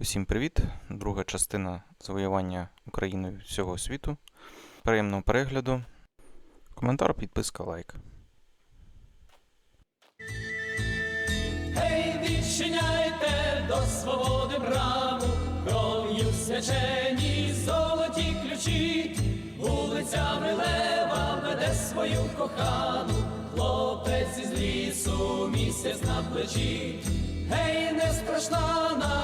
Усім привіт! Друга частина завоювання Україною всього світу. Приємного перегляду. Коментар, підписка, лайк. Гей, відчиняйте до свободи браму, кров'ю свячені золоті ключі, вулицями лева веде свою кохану, хлопець із лісу, місяць на плечі. Гей, не страшна нам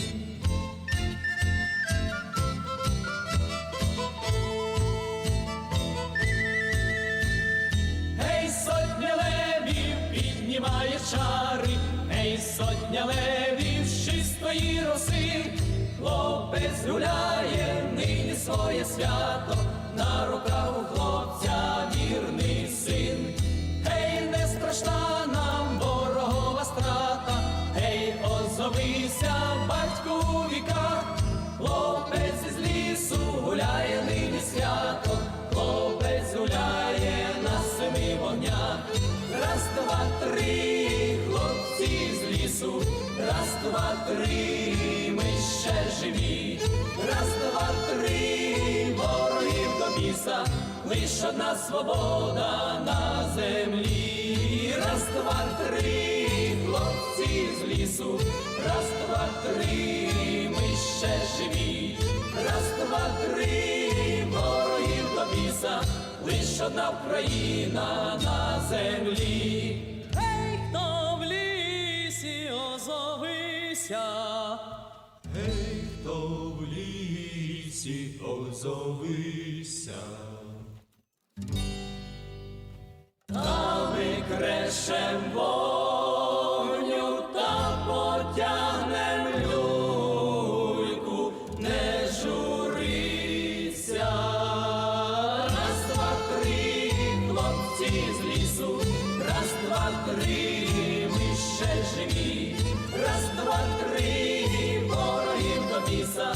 Чари, гей, сотня левів з чистої роси, хлопець гуляє нині своє свято, на руках у хлопця вірний син. Гей, не страшна нам ворогова страта, гей, озовися, батьку у віках, хлопець два, три, ми ще живі, раз, два, три, ворогів до біса, лиш одна свобода на землі, раз, два, три, хлопці з лісу, раз, два, три, ми ще живі, раз, два, три, ворогів до біса, лиш одна Україна на землі. Лісі озовися, та викрешем вогню та потягнем люльку, не журися. Раз, два, три, хлопці з лісу, раз, два, три, ми ще живі, раз, два, три, ворогів до біса,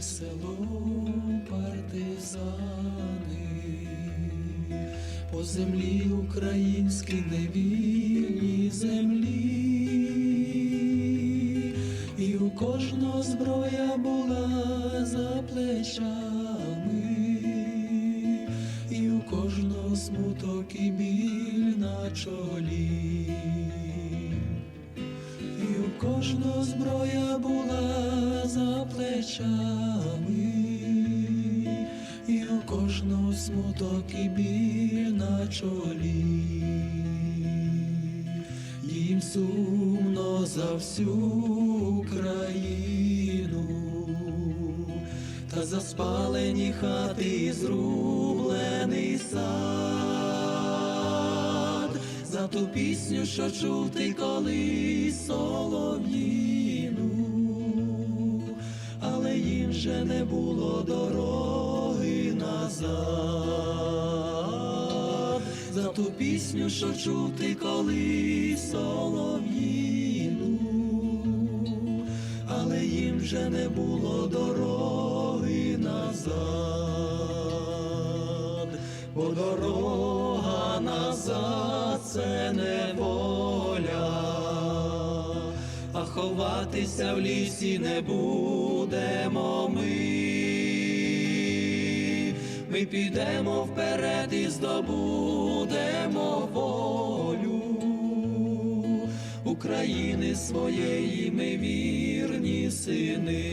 Село, партизани, по землі українській невільній землі, і у кожного зброя була за плечами, на чолі. Їм сумно за всю Україну, та за спалені хати зрублений сад, за ту пісню, що чув ти колись солов'їну, але їм вже не було дороги назад, за ту пісню, що чув ти колись солов'їну, але їм вже не було дороги назад. бо дорога назад це не воля, а ховатися в лісі не будемо ми. Ми підемо вперед і здобудемо волю України своєї ми вірні сини.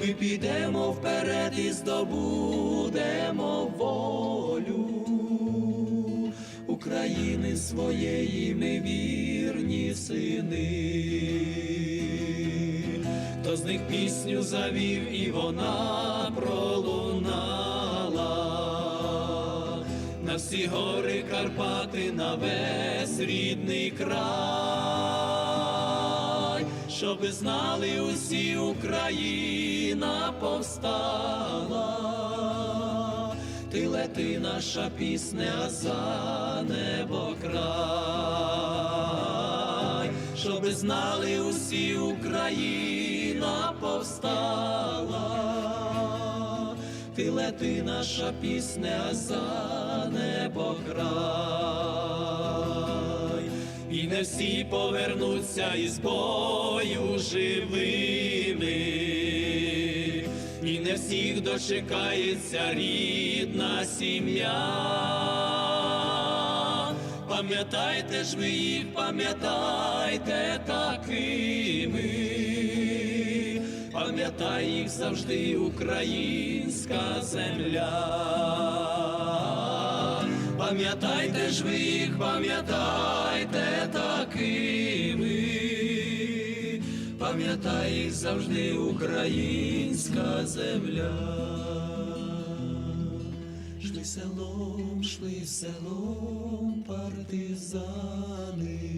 Ми підемо вперед і здобудемо волю України своєї ми вірні сини. Хто з них пісню завів, і вона пролунала. На всі гори Карпати, на весь рідний край, щоби знали усі Україна повстала, ти лети наша пісня за небо край, щоби знали усі Україна повстала ти лети наша пісня за небо край, і не всі повернуться із бою живими, і не всіх дочекається рідна сім'я. Пам'ятайте ж ви їх, пам'ятайте такими. Пам'ятай їх завжди українська земля. Пам'ятайте ж ви їх, пам'ятайте такими. Пам'ятай їх завжди українська земля. Шли селом, шли селом партизани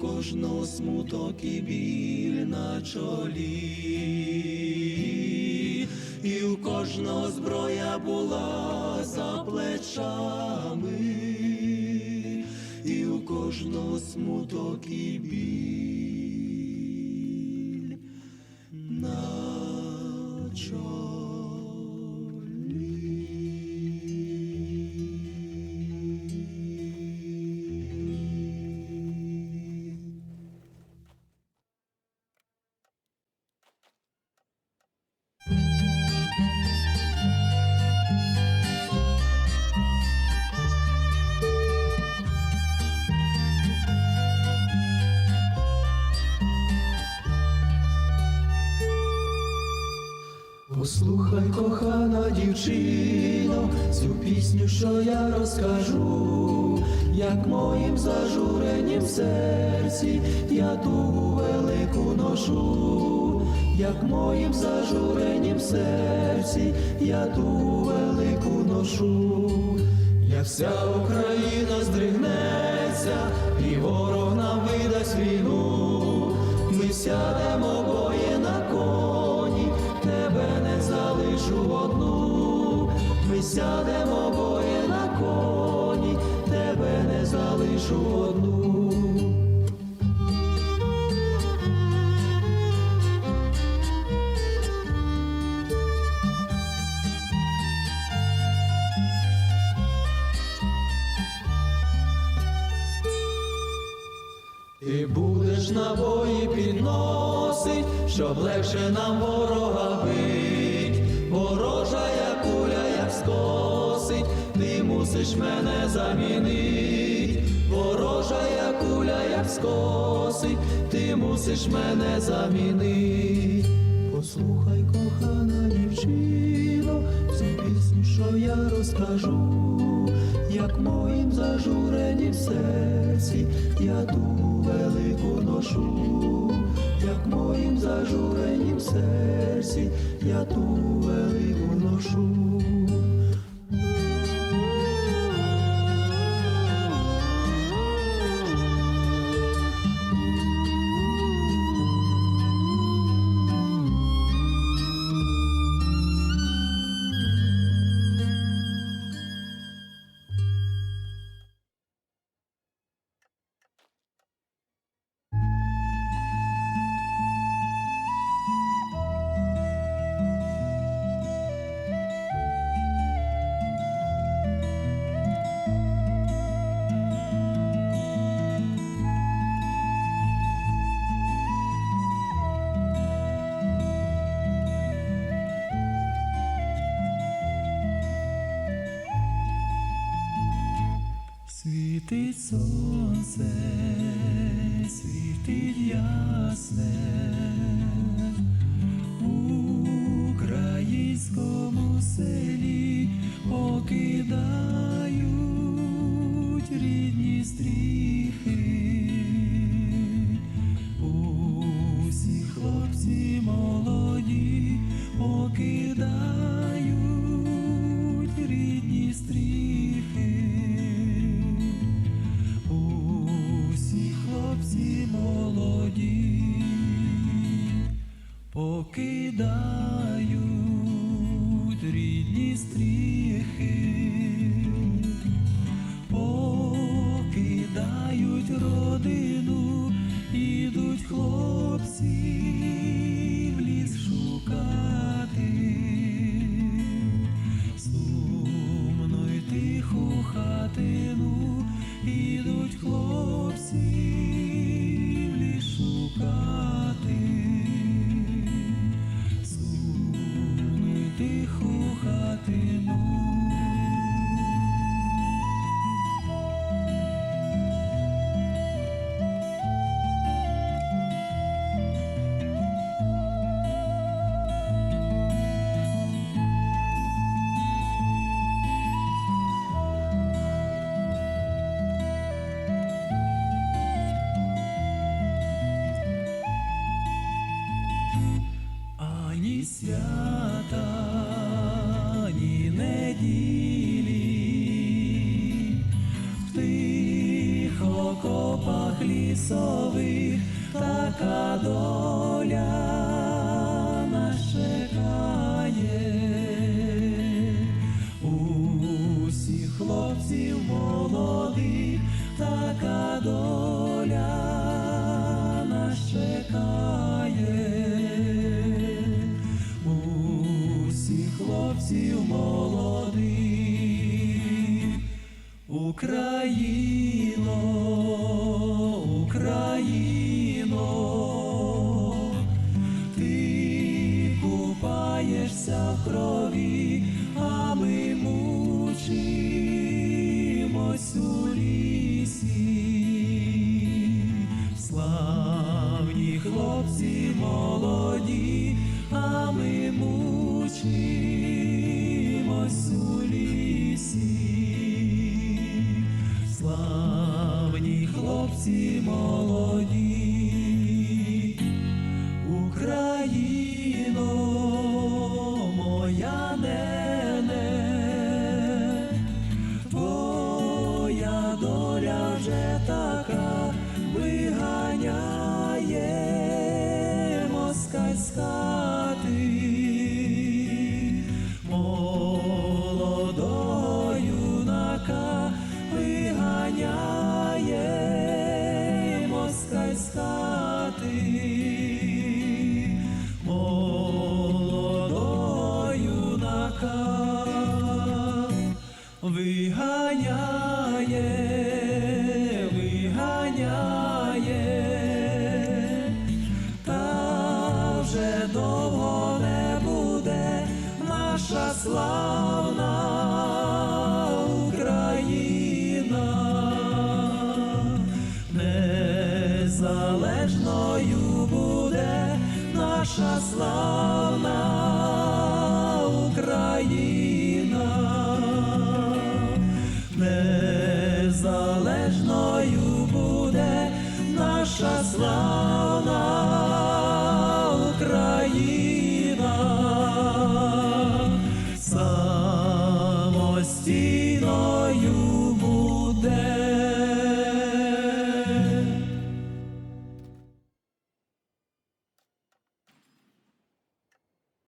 кожного смуток і біль на чолі, і у кожного зброя була за плечами, і у кожного смуток і біль на чолі. Моїм зажуренім серці. Я тугу велику ношу, як моїм зажуренім серці. Я тугу велику ношу, як вся Україна здригнеться, і ворог нам видасть війну, ми сядемо бої на коні, тебе не залишу одну, ми сядемо залишу одну. Ти будеш на бої підносить, щоб легше нам ворога мусиш мене замінить. Ворожа як куля, як скосить, ти мусиш мене замінить. Послухай, кохана дівчино, цю пісню, що я розкажу, як моїм зажуренім серці я ту велику ношу, як моїм зажуренім серці я ту велику ношу. Світить сонце, світить ясне покидають рідні стріхи, покидають родину, ідуть хлопці в ліс шукати. Лісових така доля молоді, а ми мучимось у лісі. Славні хлопці молоді, Україно, моя нене, доля вже така з хати. Молодого юнака виганяє москаль з хати. Молодого юнака виганяє,